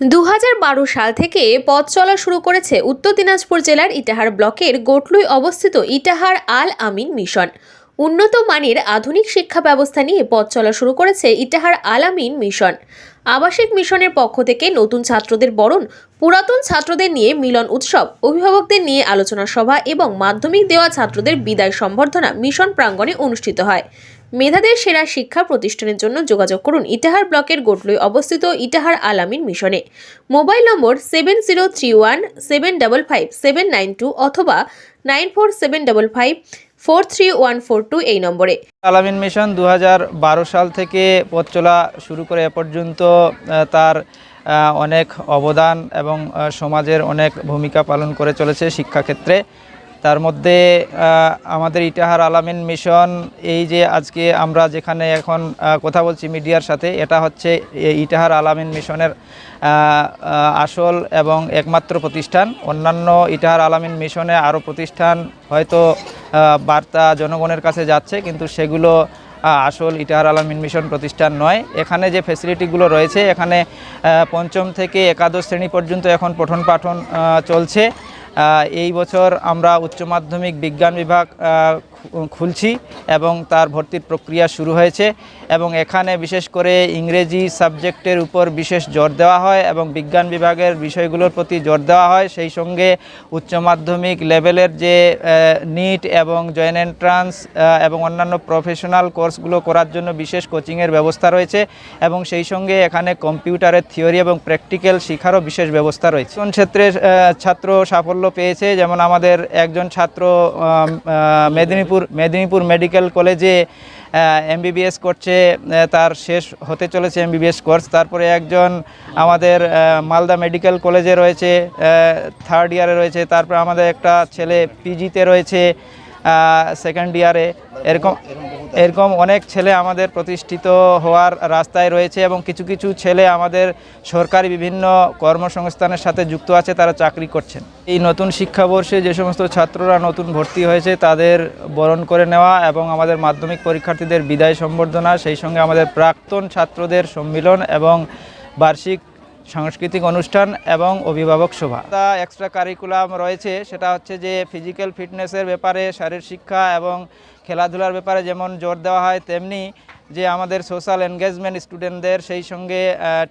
দু হাজার বারো সাল থেকে পথ চলা শুরু করেছে উত্তর দিনাজপুর জেলার ইটাহার ব্লকের গোটলুই অবস্থিত ইটাহার আল আমিন মিশন। উন্নত মানের আধুনিক শিক্ষা ব্যবস্থা নিয়ে পথ চলা শুরু করেছে ইটাহার আল আমিন মিশন। আবাসিক মিশনের পক্ষ থেকে নতুন ছাত্রদের বরণ, পুরাতন ছাত্রদের নিয়ে মিলন উৎসব, অভিভাবকদের নিয়ে আলোচনা সভা এবং মাধ্যমিক দেওয়া ছাত্রদের বিদায় সম্বর্ধনা মিশন প্রাঙ্গণে অনুষ্ঠিত হয়। মেধাদের সেরা শিক্ষা প্রতিষ্ঠানের জন্য যোগাযোগ করুন ইটাহার ব্লকের গোটলুই অবস্থিত ইটাহার আলামিন মিশনে। Mobile number seven zero three one seven double five seven nine two অথবা nine four seven double five four three one four two এই নম্বরে। আলামিন মিশন দু হাজার বারো সাল থেকে পথ চলা শুরু করে এ পর্যন্ত তার অনেক অবদান এবং সমাজের অনেক ভূমিকা পালন করে চলেছে শিক্ষাক্ষেত্রে। তার মধ্যে আমাদের ইটাহার আলামিন মিশন, এই যে আজকে আমরা যেখানে এখন কথা বলছি মিডিয়ার সাথে, এটা হচ্ছে ইটাহার আলামিন মিশনের আসল এবং একমাত্র প্রতিষ্ঠান। অন্যান্য ইটাহার আলামিন মিশনে আরও প্রতিষ্ঠান হয়তো বার্তা জনগণের কাছে যাচ্ছে, কিন্তু সেগুলো আসল ইটাহার আলামিন মিশন প্রতিষ্ঠান নয়। এখানে যে ফেসিলিটিগুলো রয়েছে, এখানে পঞ্চম থেকে একাদশ শ্রেণি পর্যন্ত এখন পঠন পাঠন চলছে। এই বছর আমরা উচ্চ মাধ্যমিক বিজ্ঞান বিভাগ খুলছি এবং তার ভর্তির প্রক্রিয়া শুরু হয়েছে এবং এখানে বিশেষ করে ইংরেজি সাবজেক্টের উপর বিশেষ জোর দেওয়া হয় এবং বিজ্ঞান বিভাগের বিষয়গুলোর প্রতি জোর দেওয়া হয়। সেই সঙ্গে উচ্চ মাধ্যমিক লেভেলের যে নিট এবং জয়েন্ট এন্ট্রান্স এবং অন্যান্য প্রফেশনাল কোর্সগুলো করার জন্য বিশেষ কোচিংয়ের ব্যবস্থা রয়েছে এবং সেই সঙ্গে এখানে কম্পিউটারের থিওরি এবং প্র্যাকটিক্যাল শেখারও বিশেষ ব্যবস্থা রয়েছে। কোন ক্ষেত্রে ছাত্র সাফল্য পেয়েছে। যেমন আমাদের একজন ছাত্র আহ, মেদিনীপুর মেদিনীপুর মেডিকেল কলেজে এমবিবিএস করছে তার শেষ হতে চলেছে এমবিবিএস কোর্স তারপরে একজন আমাদের মালদা মেডিকেল কলেজে রয়েছে থার্ড ইয়ারে রয়েছে। তারপরে আমাদের একটা ছেলে পিজিতে রয়েছে সেকেন্ড ইয়ারে এরকম এরকম অনেক ছেলে আমাদের প্রতিষ্ঠিত হওয়ার রাস্তায় রয়েছে এবং কিছু কিছু ছেলে আমাদের সরকারি বিভিন্ন কর্মসংস্থানের সাথে যুক্ত আছে, তারা চাকরি করছেন। এই নতুন শিক্ষাবর্ষে যে সমস্ত ছাত্ররা নতুন ভর্তি হয়েছে, তাদের বরণ করে নেওয়া এবং আমাদের মাধ্যমিক পরীক্ষার্থীদের বিদায় সম্বর্ধনা, সেই সঙ্গে আমাদের প্রাক্তন ছাত্রদের সম্মিলন এবং বার্ষিক সাংস্কৃতিক অনুষ্ঠান এবং অভিভাবক সভা। তা এক্সট্রা কারিকুলাম রয়েছে, সেটা হচ্ছে যে ফিজিক্যাল ফিটনেসের ব্যাপারে শারীর শিক্ষা এবং খেলাধুলার ব্যাপারে যেমন জোর দেওয়া হয়, তেমনি যে আমাদের সোশ্যাল এনগেজমেন্ট স্টুডেন্টদের সেই সঙ্গে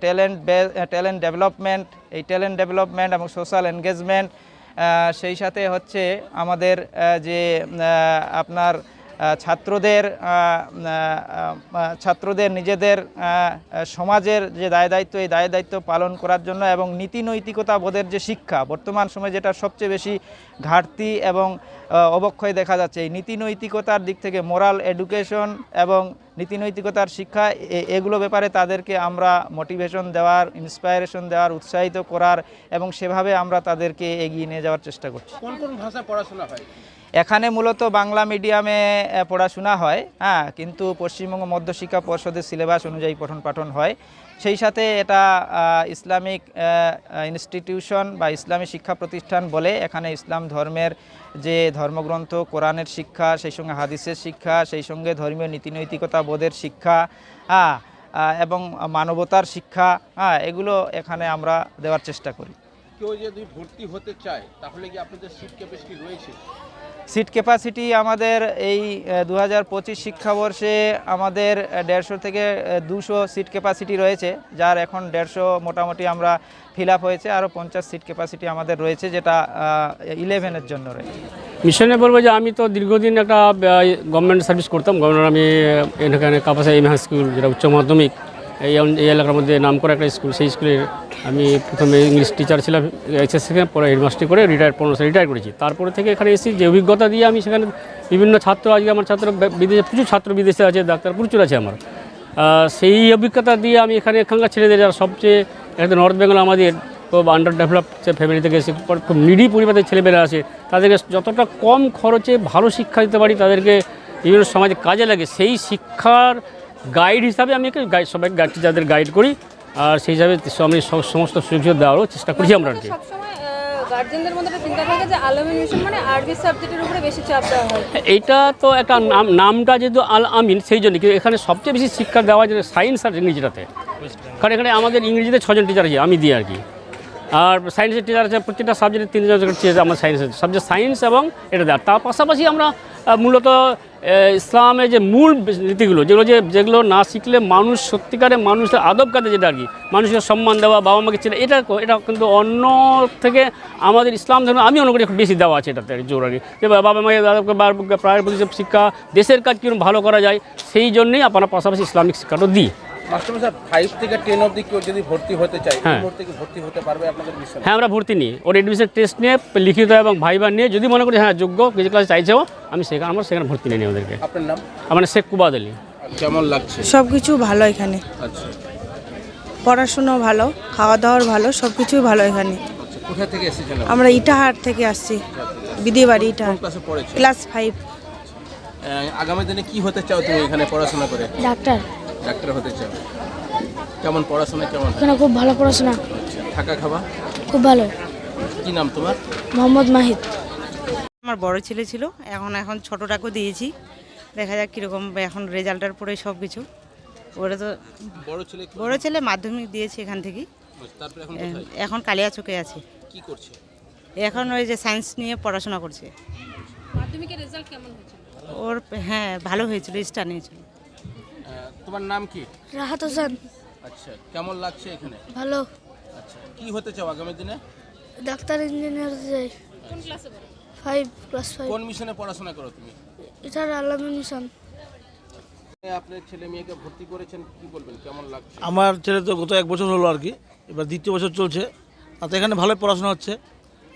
ট্যালেন্ট ট্যালেন্ট ডেভেলপমেন্ট এই ট্যালেন্ট ডেভেলপমেন্ট এবং সোশ্যাল এনগেজমেন্ট সেই সাথে হচ্ছে আমাদের যে আপনার ছাত্রদের ছাত্রদের নিজেদের সমাজের যে দায় দায়িত্ব, এই দায় দায়িত্ব পালন করার জন্য এবং নীতি নৈতিকতা বোধের যে শিক্ষা, বর্তমান সময়ে যেটা সবচেয়ে বেশি ঘাটতি এবং অবক্ষয় দেখা যাচ্ছে, এই নীতি নৈতিকতার দিক থেকে মোরাল এডুকেশন এবং নীতি নৈতিকতার শিক্ষা এগুলো ব্যাপারে তাদেরকে আমরা মোটিভেশন দেওয়ার ইন্সপায়ারেশন দেওয়ার, উৎসাহিত করার এবং সেভাবে আমরা তাদেরকে এগিয়ে নিয়ে যাওয়ার চেষ্টা করছি। কোন কোন ভাষা পড়াশোনা হয়? এখানে মূলত বাংলা মিডিয়ামে পড়াশোনা হয় হ্যাঁ কিন্তু পশ্চিমবঙ্গ মধ্যশিক্ষা পর্ষদের সিলেবাস অনুযায়ী পঠন পাঠন হয়। সেই সাথে এটা ইসলামিক ইনস্টিটিউশন বা ইসলামী শিক্ষা প্রতিষ্ঠান বলে, এখানে ইসলাম ধর্মের যে ধর্মগ্রন্থ, কোরআনের শিক্ষা, সেই সঙ্গে হাদিসের শিক্ষা, সেই সঙ্গে ধর্মীয় নীতিনৈতিকতা বোধের শিক্ষা হ্যাঁ এবং মানবতার শিক্ষা হ্যাঁ এগুলো এখানে আমরা দেওয়ার চেষ্টা করি। কেউ যদি ভর্তি হতে চায়, তাহলে কি আপনাদের সিট ক্যাপাসিটি রয়েছে? সিট ক্যাপাসিটি আমাদের এই দু হাজার পঁচিশ শিক্ষাবর্ষে আমাদের দেড়শো থেকে দুশো সিট ক্যাপাসিটি রয়েছে, যার এখন দেড়শো মোটামুটি আমরা ফিল হয়েছে আরও পঞ্চাশ সিট ক্যাপাসিটি আমাদের রয়েছে, যেটা ইলেভেনের জন্য রয়েছে। মিশনে বলব যে আমি তো দীর্ঘদিন একটা গভর্নমেন্ট সার্ভিস করতাম গভর্নর আমি এখানে কাপাসা এম হাই স্কুল যেটা উচ্চ মাধ্যমিক এই এই এলাকার মধ্যে নাম করা একটা স্কুল, সেই স্কুলের আমি প্রথমে ইংলিশ টিচার ছিলাম এইচএস থেকে, পরে হেডমাস্টারি করে রিটায়ার পনেরো রিটায়ার করেছি। তারপরে থেকে এখানে এসেছি যে অভিজ্ঞতা দিয়ে আমি সেখানে বিভিন্ন ছাত্র, আজকে আমার ছাত্র বিদেশে, প্রচুর ছাত্র বিদেশে আছে, ডাক্তার প্রচুর আছে আমার। সেই অভিজ্ঞতা দিয়ে আমি এখানে এখানকার ছেলেদের যারা সবচেয়ে একদম নর্থ বেঙ্গল আমাদের খুব আন্ডার ডেভেলপ ফ্যামিলি থেকে এসে খুব নিডি পরিবারের ছেলেমেয়েরা আছে তাদেরকে যতটা কম খরচে ভালো শিক্ষা দিতে পারি তাদেরকে বিভিন্ন সমাজে কাজে লাগে, সেই শিক্ষার গাইড হিসাবে আমি সবাই যাদের গাইড করি আর সেই হিসাবে আমি সমস্ত সুযোগ দেওয়ারও চেষ্টা করছি আমরা আর কি গার্জেনদের মধ্যে চিন্তা থাকে যে আলমিন মিশন মানে আরবি সাবজেক্টের উপরে বেশি চাপ দেওয়া হয়। এইটা তো একটা নাম নামটা যেহেতু আল আমিন সেই জন্য কিন্তু এখানে সবচেয়ে বেশি শিক্ষা দেওয়া যায় সায়েন্স আর ইংরেজিটাতে কারণ এখানে আমাদের ইংরেজিতে ছজন টিচার আছে আমি দিই আর কি। আর সায়েন্সের টিচার আছে প্রত্যেকটা সাবজেক্টে তিনজন টিচার আমার সায়েন্সের সাবজেক্ট সায়েন্স এবং এটা দেয় আর তার পাশাপাশি আমরা মূলত ইসলামের যে মূল নীতিগুলো, যেগুলো যে যেগুলো না শিখলে মানুষ সত্যিকারে মানুষের আদব কাজে যেটা আর কি মানুষকে সম্মান দেওয়া, বাবা মাকে ছেলে এটা এটা কিন্তু অন্য থেকে আমাদের ইসলাম ধর্ম আমি মনে একটু বেশি দেওয়া আছে এটাতে জোর আর কি। যে বাবা মাকে দাদাকে প্রায় শিক্ষা দেশের কাজ কীরকম ভালো করা যায়, সেই জন্যেই আপনার পাশাপাশি ইসলামিক শিক্ষাটা দিই। মাস্টারমশাই ফাইভ থেকে টেন অবধি কেউ যদি ভর্তি হতে চায় হ্যাঁ। ভর্তি হতে পারবে আপনাদের মিশনে হ্যাঁ আমরা ভর্তি নিই ওর এডমিশন টেস্ট নিয়ে লিখিত এবং ভাইবার নিয়ে যদি মনে করি হ্যাঁ যোগ্য কিছু ক্লাস চাইছেও আমি সেখানে আমরা সেখানে ভর্তি নিয়ে নিই ওদেরকে। আপনার নাম? আমার শেখ কুবাদ আলী। কেমন লাগছে? সব কিছু ভালো এখানে। আচ্ছা। পড়াশুনো ভালো খাওয়া দাওয়ার ভালো সব কিছুই ভালো এখানে। আচ্ছা কোথা থেকে এসেছেন আমরা ইটাহার থেকে আসছি বিদিবাড়ি ইটাহার। ক্লাসে ফাইভ আগামী দিনে কি হতে চাও তুমি এখানে পড়াশোনা করে? ডাক্তার। ডাক্তার হতে চাও? কেমন পড়াশোনা কেমন? এখানে খুব ভালো পড়াশোনা। আচ্ছা, থাকা খাওয়া? খুব ভালো। কি নাম তোমার? মোহাম্মদ মাহিদ। আমার বড় ছেলে ছিল এখন এখন ছোটটাকেও দিয়েছি। দেখা যাক কীরকম এখন রেজাল্টের পরে সব কিছু ওরা তো বড় ছেলে বড় ছেলে মাধ্যমিক দিয়েছে এখান থেকে। এখন কোথায়? কালিয়া চোখে আছে। কি করছে? এখন ওই যে সায়েন্স নিয়ে পড়াশোনা করছে। মাধ্যমিকের রেজাল্ট কেমন হয়েছিল? ওর হ্যাঁ ভালো হয়েছিল স্টার নিয়েছিল। তোমার নাম কি? রাহাত হোসেন আচ্ছা কেমন লাগছে এখানে? ভালো। আচ্ছা কি হতে চাও আগামী দিনে? ডাক্তার ইঞ্জিনিয়ার যাই। কোন ক্লাসে পড়ো? ফাইভ ক্লাস ফাইভ কোন মিশনে পড়াশোনা করো তুমি? এটার আলামিন মিশন আপনার ছেলে মেয়েকে ভর্তি করেছেন কি বলবেন? কেমন লাগছে? আমার ছেলে তো গত এক বছর হলো আর কি এবার দ্বিতীয় বছর চলছে। তাতে এখানে ভালোই পড়াশোনা হচ্ছে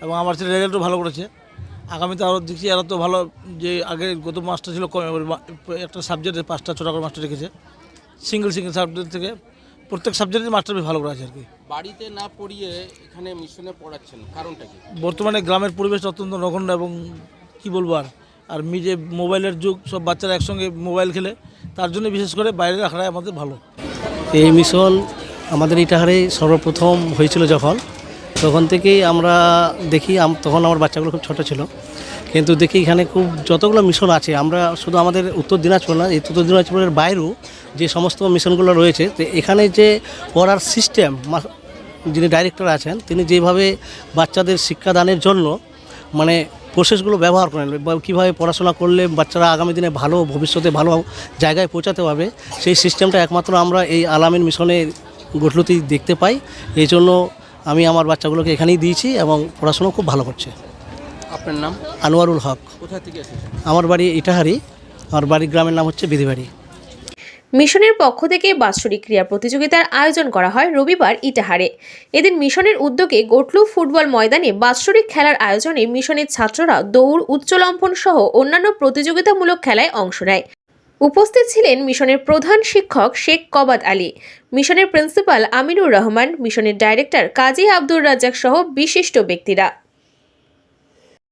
এবং আমার ছেলে রেজাল্টও ভালো করেছে। আগামীতে আরও দেখছি আরও তো ভালো যে আগে গত মাস্টার ছিল কম একটা সাবজেক্টে পাঁচটা ছটা করে মাস্টার রেখেছে। সিঙ্গেল সিঙ্গেল সাবজেক্ট থেকে প্রত্যেক সাবজেক্টের মাস্টার বেশ ভালো করে আছে আর কি। বাড়িতে না পড়িয়ে এখানে মিশনে পড়াচ্ছেন কারণটা কি? বর্তমানে গ্রামের পরিবেশ অত্যন্ত নগণ্য এবং কি বলব আর আর মি যে মোবাইলের যুগ সব বাচ্চারা একসঙ্গে মোবাইল খেলে তার জন্য বিশেষ করে বাইরে রাখাটাই আমাদের ভালো। এই মিশন আমাদের ইটাহারে সর্বপ্রথম হয়েছিল যখন তখন থেকেই আমরা দেখি তখন আমার বাচ্চাগুলো খুব ছোট ছিল কিন্তু দেখি এখানে খুব যতগুলো মিশন আছে আমরা শুধু আমাদের উত্তর দিনাজপুর না এই উত্তর দিনাজপুরের বাইরেও যে সমস্ত মিশনগুলো রয়েছে তো এখানে যে পড়ার সিস্টেম যিনি ডাইরেক্টর আছেন তিনি যেভাবে বাচ্চাদের শিক্ষাদানের জন্য মানে প্রসেসগুলো ব্যবহার করেন কীভাবে পড়াশোনা করলে বাচ্চারা আগামী দিনে ভালো ভবিষ্যতে ভালো জায়গায় পৌঁছাতে পারবে সেই সিস্টেমটা একমাত্র আমরা এই আলামিন মিশনে গঠলতেই দেখতে পাই। এই জন্য আমি আমার বাচ্চাগুলোকে এখানেই দিয়েছি এবং পড়াশোনা খুব ভালো করছে। আপনার নাম? আনোয়ারুল হক। কোথা থেকে আমার বাড়ি ইটাহারি আমার বাড়ির গ্রামের নাম হচ্ছে বিধিবাড়ি মিশনের পক্ষ থেকে বাৎসরিক ক্রীড়া প্রতিযোগিতার আয়োজন করা হয় রবিবার ইটাহারে। এদিন মিশনের উদ্যোগে গোটলু ফুটবল ময়দানে বাৎসরিক খেলার আয়োজনে মিশনের ছাত্ররা দৌড় উচ্চলম্ফন সহ অন্যান্য প্রতিযোগিতামূলক খেলায় অংশ নেয়। উপস্থিত ছিলেন মিশনের প্রধান শিক্ষক শেখ কবাদ আলী, মিশনের প্রিন্সিপাল আমিনুর রহমান, মিশনের ডাইরেক্টর কাজী আব্দুর রাজ্জাক সহ বিশিষ্ট ব্যক্তিরা।